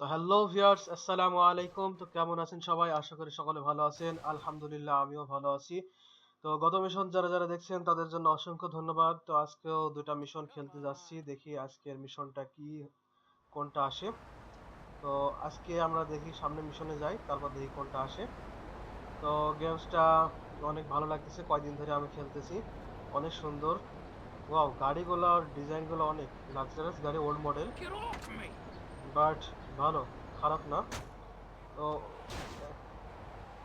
তো hello viewers আসসালামু আলাইকুম। তো কেমন আছেন সবাই? আশা করি সকলে ভালো আছেন। আলহামদুলিল্লাহ, আমিও ভালো আছি। তো গত মিশন যারা যারা দেখছেন, তাদের জন্য অসংখ্য ধন্যবাদ। তো আজকেও দুটা মিশন খেলতে যাচ্ছি। দেখি আজকের মিশনটা কি, কোনটা আসে। তো আজকে আমরা দেখি সামনে মিশনে যাই, তারপর দেখি কোনটা আসে। তো গেমসটা অনেক ভালো লাগতেছে, কয়দিন ধরে আমি খেলতেছি। অনেক সুন্দর। ওয়াও গাড়িগুলোর ডিজাইনগুলো অনেক লাক্সারিয়াস গাড়ি ওল্ড মডেল! বাট ভালো, খারাপ না। তো,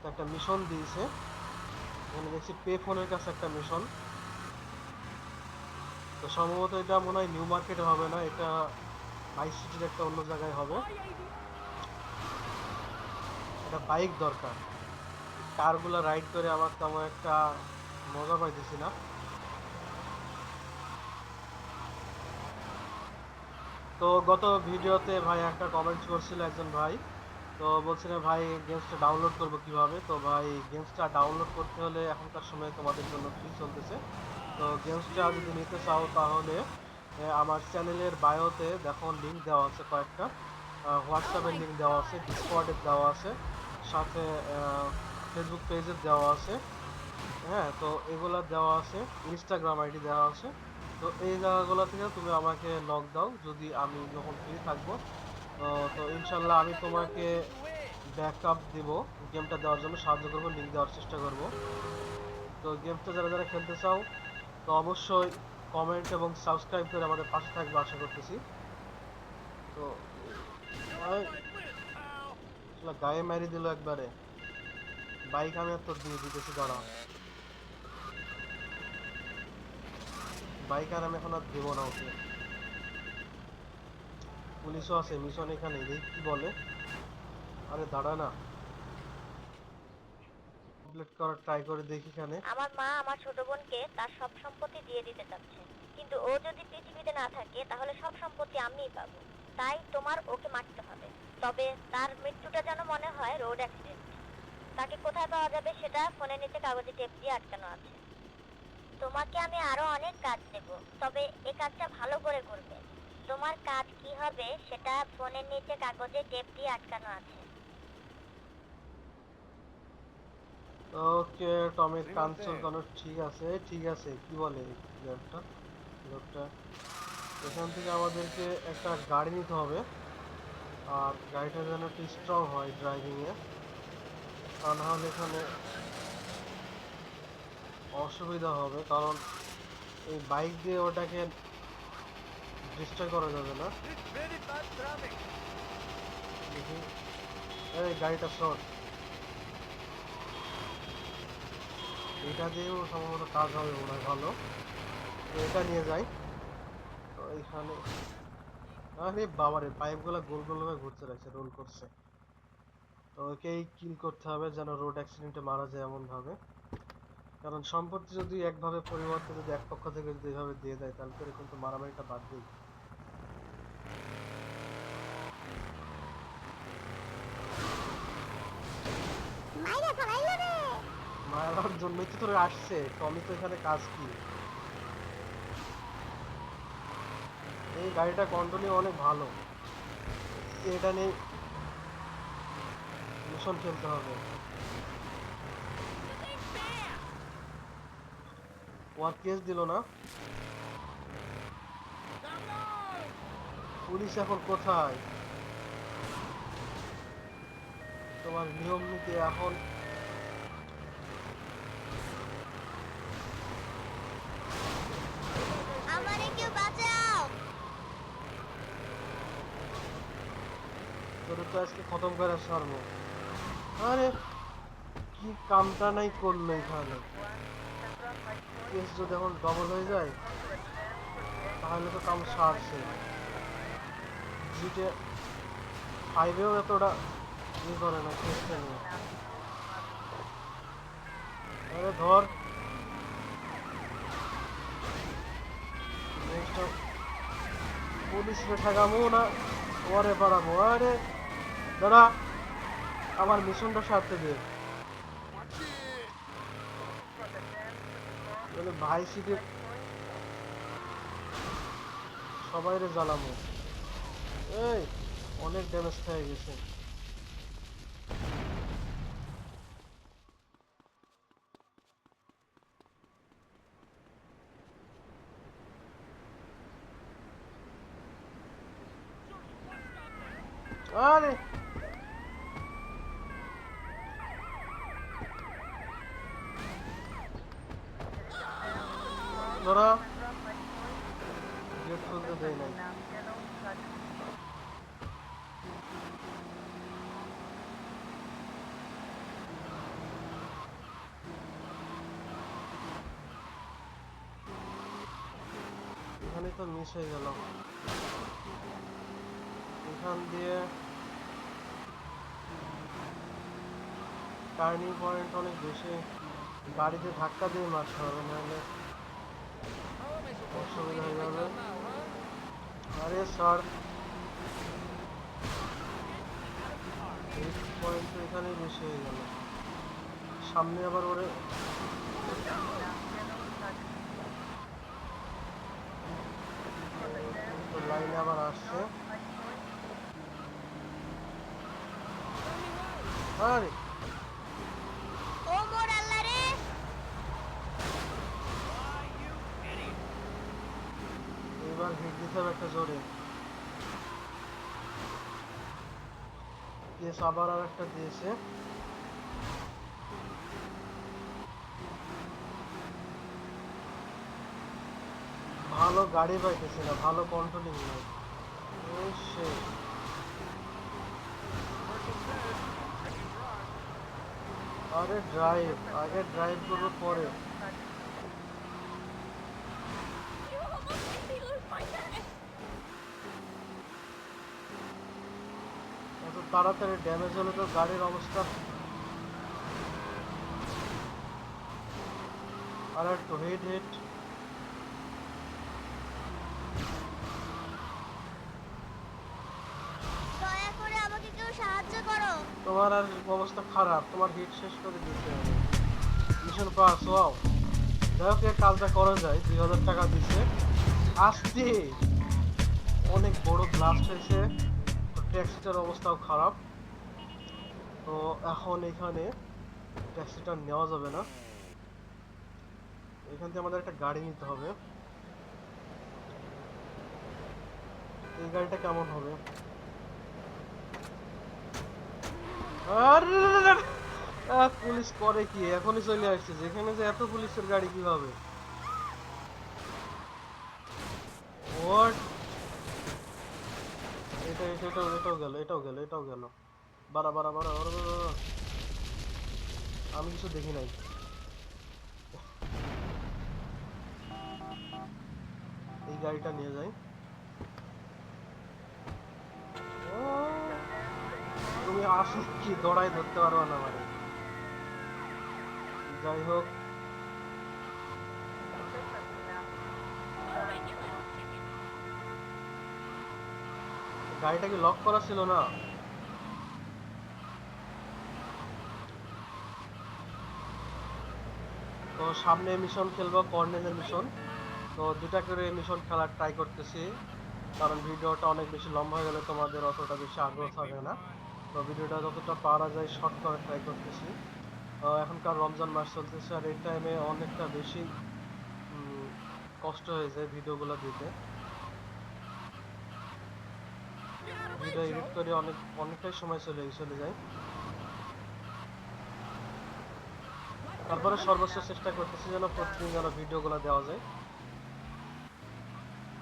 একটা মিশন দিয়েছে। এখানে দেখছি পে ফোনের কাছে একটা মিশন তো সম্ভবত এটা মনে হয় নিউ মার্কেটে হবে না, এটা হাই সিটির একটা অন্য জায়গায় হবে। একটা বাইক দরকার। কারগুলো রাইড করে আমার তেমন একটা মজা পাইতেছি না। তো গত ভিডিওতে ভাই একটা কমেন্ট করছিল একজন ভাই। তো বলছিলেন ভাই গেমসটা ডাউনলোড করব কীভাবে? তো ভাই গেমসটা ডাউনলোড করতে হলে এখনকার সময় তোমাদের জন্য ফ্রি চলতেছে। তো গেমসটা যদি নিতে চাও তাহলে আমার চ্যানেলের বায়োতে দেখো লিঙ্ক দেওয়া আছে কয়েকটা। হোয়াটসঅ্যাপের লিঙ্ক দেওয়া আছে ডিসকর্ডের দেওয়া আছে সাথে ফেসবুক পেজের দেওয়া আছে। হ্যাঁ তো এগুলা দেওয়া আছে ইনস্টাগ্রাম আইডি দেওয়া আছে। তো এই জায়গাগুলো থেকে তুমি আমাকে লক দাও, যদি আমি যখন ফ্রি থাকব, তো ইনশাল্লাহ আমি তোমাকে ব্যাকআপ দিব গেমটা দেওয়ার জন্য সাহায্য করব লিঙ্ক দেওয়ার চেষ্টা করব। তো গেমটা যারা যারা খেলতে চাও, তো অবশ্যই কমেন্ট এবং সাবস্ক্রাইব করে আমাদের পাশে থাকবে, আশা করতেছি। তো গায়ে মারি দিল একবারে। বাইক আমি আর তোর দিয়ে দিতেছি, দাঁড়া। আমি এখন আর না ওকে। পুলিশও আছে মিশন এখানে কি বলে। আরে দাঁড়া না। কমপ্লিট করার ট্রাই করে দেখি এখানে। আমার মা আমার ছোট বোনকে তার সব সম্পত্তি দিয়ে দিতে চাচ্ছে। কিন্তু ও যদি পৃথিবীতে না থাকে, তাহলে সব সম্পত্তি আমিই পাবো। তাই তোমার ওকে মারতে হবে। তবে তার মৃত্যুটা যেন মনে হয় রোড অ্যাক্সিডেন্ট তাকে কোথায় পাওয়া যাবে সেটা ফোনের নিচে কাগজে টেপ দিয়ে আটকানো আছে। তোমাকে আমি আরও অনেক কাজ দেব তবে এ কাজটা ভালো করে করবে। তোমার কাজ কি হবে সেটা ফোনের নিচে কাগজে টেপ দিয়ে আটকানো আছে। ওকে টমের কানসোল কোনো ঠিক আছে ঠিক আছে কি বলে লোকটা? লোকটা? এখান থেকে আমাদেরকে একটা গাড়ি নিতে হবে আর গাড়িটা যেন একটু স্ট্রং হয় ড্রাইভিং এ তা না হলে এখানে অসুবিধা হবে, কারণ এই বাইক দিয়ে ওটাকে ডিস্ট্রয় করা যাবে না। এই গাড়িটা শর্ট এটা দিয়েও সম্ভবত কাজ হবে মনে হয় ভালো। এটা নিয়ে যাই। তো এইখানে আরে বাবারে পাইপগুলো গোল গোল ভাবে ঘুরতে রাখছে রোল করছে। তো ওকেই কিল করতে হবে যেন রোড অ্যাক্সিডেন্টে মারা যায় এমন ভাবে কারণ সম্পত্তি যদি একভাবে পরিবর্তে যদি এক পক্ষ থেকে যদি এভাবে দিয়ে দেয় তাহলে তো কিন্তু মারামারিটা বাদ দেই মারার জন্যই তো তোরা আসছে টমি তো এখানে কাজ কি? এই গাড়িটা কন্ট্রোলিং অনেক ভালো। এটা নিয়ে মিশন খেলতে হবে। ওয়ার কেস দিল না। পুলিশ এখন কোথায়? তোমার নিয়ম নীতি এখন আমারে কেউ তো আজকে খতম করে সারবো। আরে কি কামটা নাই করল এখানে? কেস যদি এখন ডবল হয়ে যায়, তাহলে তো কাম সারছে। জিটে ফাইভেও এতটা ইয়ে করে না কেসটা নিয়ে আরে ধর। পুলিশে ঠেকামো না ওরে পারাবো। আরে দাদা আমার মিশনটা সারতে দে। বলে ভাই সিটে সবাইরে জ্বালামো। এই অনেক ড্যামেজ খেয়ে গেছে আরে ধরা। গেট খুলতে দেয় নাই। এখানে তো মিস হয়ে গেল। এখান দিয়ে টার্নিং পয়েন্ট অনেক বেশি। গাড়িতে ধাক্কা দিয়ে মারতে হবে, নাহলে অসুবিধা হয়ে যাবে আরে স্যার। পয়েন্ট তো এখানেই বেশি হয়ে গেল। সামনে আবার ওরে লাইনে আবার আসছে। আরে ও মোর আল্লাহ রে এবার হিট দিতে হবে একটা জোরে কেস আবার আর একটা দিয়েছে ভালো গাড়ি পাইতেছে না ভালো কন্ট্রোলিং নাই shit. আরে ড্রাইভ আগে ড্রাইভ করব পরে এত তাড়াতাড়ি ড্যামেজ হলে তো গাড়ির অবস্থা আর একটু কেউ সাহায্য তোমার আর অবস্থা খারাপ তোমার হিট শেষ করে দিতে হবে। মিশন পাস ওয়াও যাই হোক এই কাজটা করা যায় দুই হাজার টাকা দিছে। আসতে অনেক বড় ব্লাস্ট হয়েছে। ট্যাক্সিটার অবস্থাও খারাপ। তো এখন এখানে ট্যাক্সিটা নেওয়া যাবে না। এখান থেকে আমাদের একটা গাড়ি নিতে হবে। এই গাড়িটা কেমন হবে? আরে পুলিশ করে কি? এখনই চলে আসছে। যেখানে যে এত পুলিশের গাড়ি কীভাবে? হোয়াট এটাও এটাও গেল এটাও গেল এটাও গেল। বাড়া বাড়া বাড়া বাড়া, বাড়া। আমি কিছু দেখি নাই। এই গাড়িটা নিয়ে যাই। তুমি আসি কি দৌড়াই ধরতে পারবা না মানে যাই হোক গাড়িটা কি লক করা ছিল না। তো সামনে মিশন খেলব, কর্নেলের মিশন তো দুটা করে মিশন খেলার ট্রাই করতেছি। কারণ ভিডিওটা অনেক বেশি লম্বা হয়ে গেলে তোমাদের অতটা বেশি আগ্রহ থাকবে না। তো ভিডিওটা যতটা পারা যায় শর্ট করার ট্রাই করতেছি। এখনকার রমজান মাস চলতেছে আর এই টাইমে অনেকটা বেশি কষ্ট হয়ে যায় ভিডিওগুলো দিতে। ভিডিও এডিট করে অনেক, অনেকটাই সময় চলে চলে যায়। তারপরে সর্বোচ্চ চেষ্টা করতেছি যেন প্রতিদিন যেন ভিডিওগুলো দেওয়া যায়।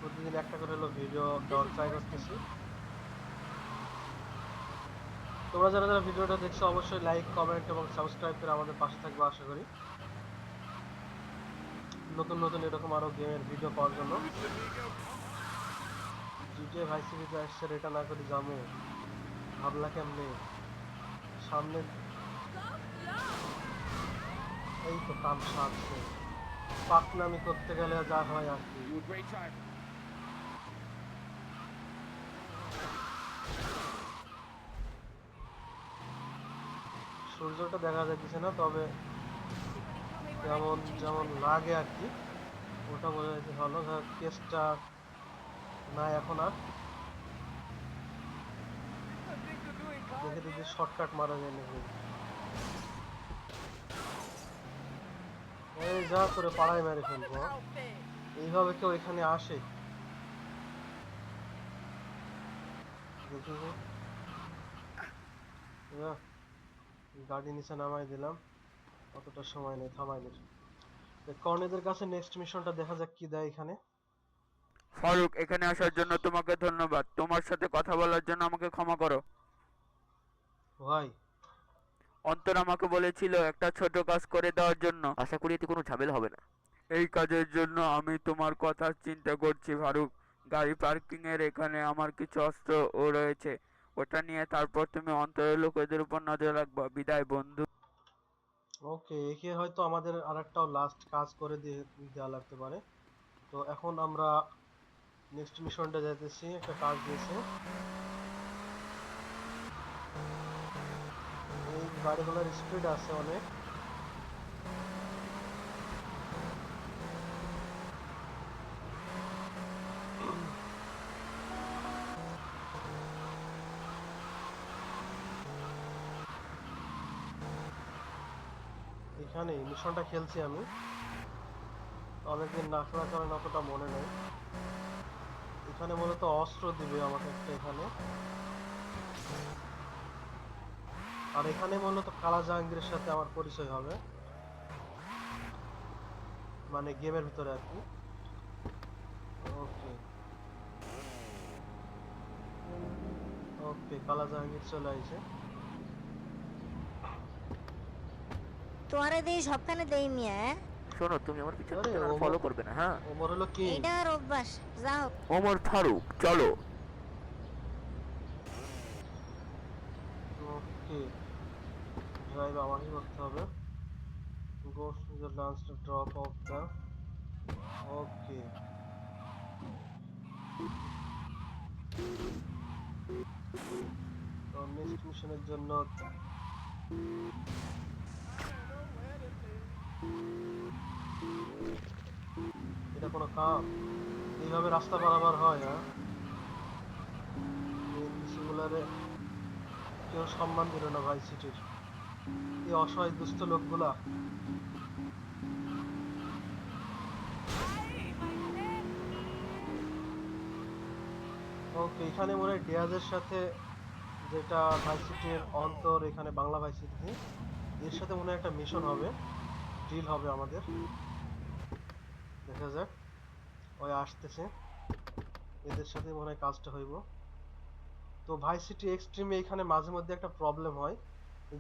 প্রতিদিন একটা করে হলো ভিডিও দেওয়ার ট্রাই করতেছি। তোমরা যারা যারা ভিডিওটা দেখছ, অবশ্যই লাইক কমেন্ট এবং সাবস্ক্রাইব করে আমাদের পাশে থাকবে আশা করি। নতুন নতুন এরকম আরও গেমের ভিডিও পাওয়ার জন্য। জিটিএ ভাই সিরিজে আসছে এটা না করে জামু। ভাবলা কেমনে? সামনে এই তো তামসা আছে পাকনামি করতে গেলে যা হয় আর কি. সূর্যটা দেখা যাচ্ছে না, তবে যেমন যেমন লাগে আর কি। ওটা বোঝা যাচ্ছে ভালো। কেসটা নাই এখন আর। দেখে দেখি শর্টকাট মারা যায় নাকি। যা করে পাড়ায় মেরে ফেলব। এইভাবে কেউ এখানে আসে? দেখি গাড়ি নিচে নামাই দিলাম। অতটা সময় নেই, থামাই দিল কর্নেদের কাছে নেক্সট মিশনটা দেখা যাক কি দেয় এখানে। ফারুক এখানে আসার জন্য তোমাকে ধন্যবাদ। তোমার সাথে কথা বলার জন্য আমাকে ক্ষমা করো। ভাই অন্তর আমাকে বলেছিল একটা ছোট কাজ করে দেওয়ার জন্য। আশা করি এতে কোনো ঝামেলা হবে না। এই কাজের জন্য আমি তোমার কথা চিন্তা করছি ফারুক। গাড়ি পার্কিং এর এখানে আমার কিছু অস্ত্র ও রয়েছে। ওটা নিয়ে তারপর তুমি অন্তরের লোকেদের উপর নজর রাখবা। বিদায় বন্ধু। ওকে একে হয়তো আমাদের আরেকটাও লাস্ট কাজ করে দিয়ে দেওয়া লাগতে পারে। তো এখন আমরা নেক্সট মিশনটা যাইতেছি, একটা কাজ দিয়েছে। এই গাড়িগুলোর স্পিড আছে অনেক। এখানে মিশনটা খেলছি আমি। অনেকদিন না খেলার কারণে অতটা মনে নেই। এখানে মূলত অস্ত্র দিবে আমাকে একটা এখানে। আর এখানে মূলত কালা জাহাঙ্গীরের সাথে আমার পরিচয় হবে। মানে গেমের ভিতরে আর কি। ওকে ওকে কালা জাহাঙ্গীর চলে আইছে। তোমারে দেই, সবখানে দেই মিয়া হ্যাঁ? শোনো তুমি আমার পিছনে ফলো করবে না হ্যাঁ? ওমর হলো কি? এইটা আর অভ্যাস যাও। ওমর ফারুক চলো। ওকে ড্রাইভ আমাকে করতে হবে। Go to the lunch drop off the okay তো নেক্সট মিশনের জন্য এটা কোনো কাম। এইভাবে রাস্তা পারাবার হয় হ্যাঁ? এই কেউ সম্মান দিল না ভাই সিটির। এই অসহায় দুস্থ লোকগুলা। ওকে, এখানে মনে হয় ডিয়াজের সাথে যেটা ভাইসিটির অন্তর, এখানে বাংলা ভাইসিটি এর সাথে মনে হয় একটা মিশন হবে, ডিল হবে আমাদের। দেখা যাক। ওই আসতেছে। এদের সাথে মনে হয় কাজটা হইব। তো ভাই সিটি এক্সট্রিমে এখানে মাঝে মধ্যে একটা প্রবলেম হয়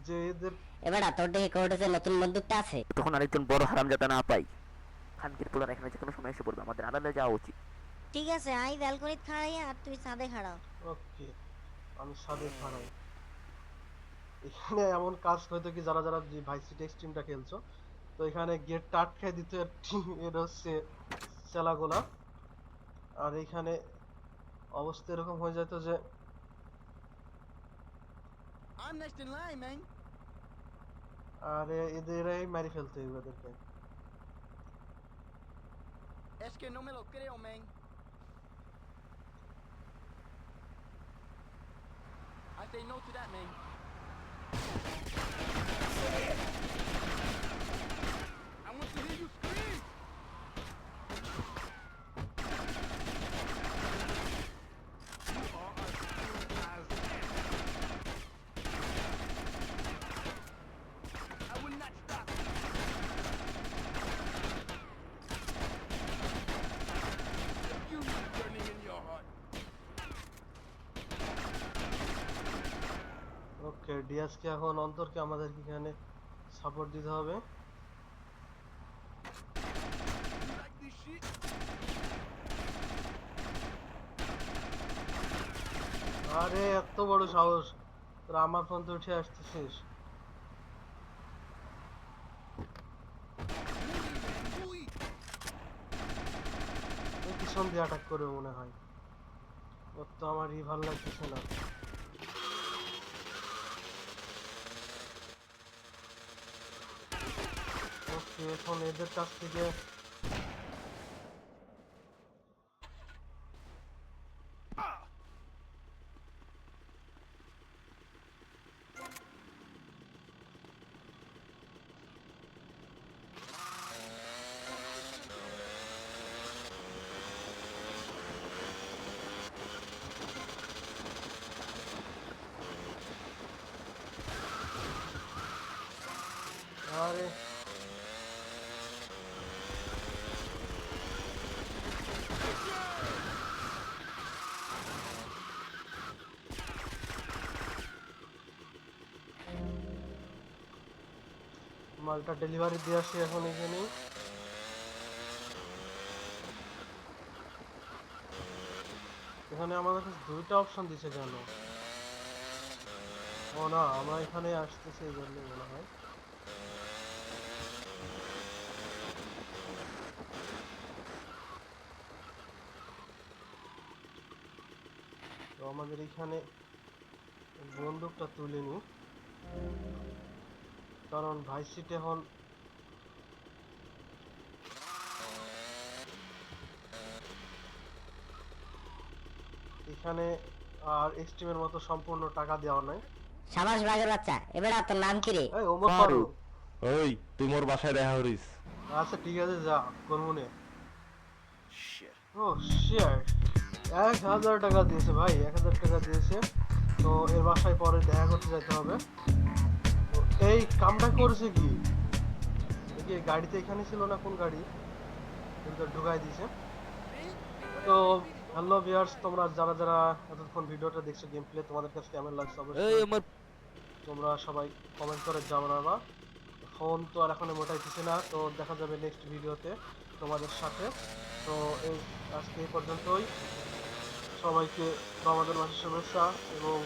যে এদের এবার তোর দেখে কোর্টেছে নতুন বন্দুকটা আছে। তখন আরেকজন বড় হারামজাদা না পাই খানকির পোলার এখানে যে কোনো সময় এসে পড়বে আমাদের আলাদা যাওয়া উচিত। ঠিক আছে আই ব্যালকনিত খাড়াই আর তুই ছাদে খাড়াও। ওকে আমি সাদে খারাই এখানে এমন কাজ হয়তো কি যারা যারা ভাই সিটি এক্সট্রিমটা খেলছো তো এখানে গেট আটকায় দিতে এর হচ্ছে চেলাগোলা আর এখানে অবস্থা এরকম হয়ে যেত যে I'm next in line, man. আরে এদেরই মারি ফেলতে হবে এদেরকে Es que no me lo creo, man. I say no to that, man. ডিয়াসকে এখন অন্তরকে আমাদেরকে এখানে সাপোর্ট দিতে হবে? আরে, এত বড় সাহস। তোরা আমার ফোন তো উঠে আসতেছিস। পিছন দিয়ে অ্যাটাক করবে মনে হয়। ওর তো আমার ই ভালো লাগতেছে না ওকে এখন এদের কাছ থেকে মালটা ডেলিভারি দিয়ে আসি এখন এখানে এখানে আমাদের দুইটা অপশন দিছে কেন ও না, আমরা এখানে আসতেছি এই জন্য মনে হয়। তো আমাদের এখানে বন্দুকটা তুলে নি কারণ ভাই সিট এখন এখানে আর এক্সট্রিমের মতো সম্পূর্ণ টাকা দেওয়া নাই। সাবাস বাঘের বাচ্চা এবার তোর নাম কি রে? এই ওমর ফারুক। ওই তুই মোর বাসায় দেখা করিস। আচ্ছা ঠিক আছে যা করব নে ও শিট এক হাজার টাকা দিয়েছে ভাই এক হাজার টাকা দিয়েছে। তো এর বাসায় পরে দেখা করতে যেতে হবে। এই কামটা করেছে কি? কি গাড়িতে এখানে ছিল না কোন গাড়ি? কিন্তু ঢুকাই দিয়েছে। তো হ্যালো ভিউয়ার্স তোমরা যারা যারা এতক্ষণ ভিডিওটা দেখছ গেম প্লে তোমাদের কাছে কেমন লাগছে এই অবশ্যই আমার তোমরা সবাই কমেন্ট করে জানাবা ফোন তো আর এখন মোটাইতেছে না তো দেখা যাবে নেক্সট ভিডিওতে তোমাদের সাথে। তো এই আজকে এই পর্যন্তই। সবাইকে রমাদান মাসের শুভেচ্ছা এবং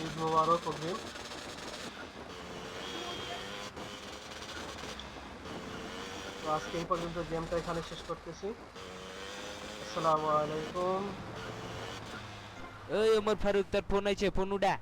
ঈদ মোবারক অগ্রিম তো আজকে এই পর্যন্ত গেমটা এখানে শেষ করতেছি। আসসালামু আলাইকুম। ওই আমার ফারুক তার ফোন আছে ফোন উডা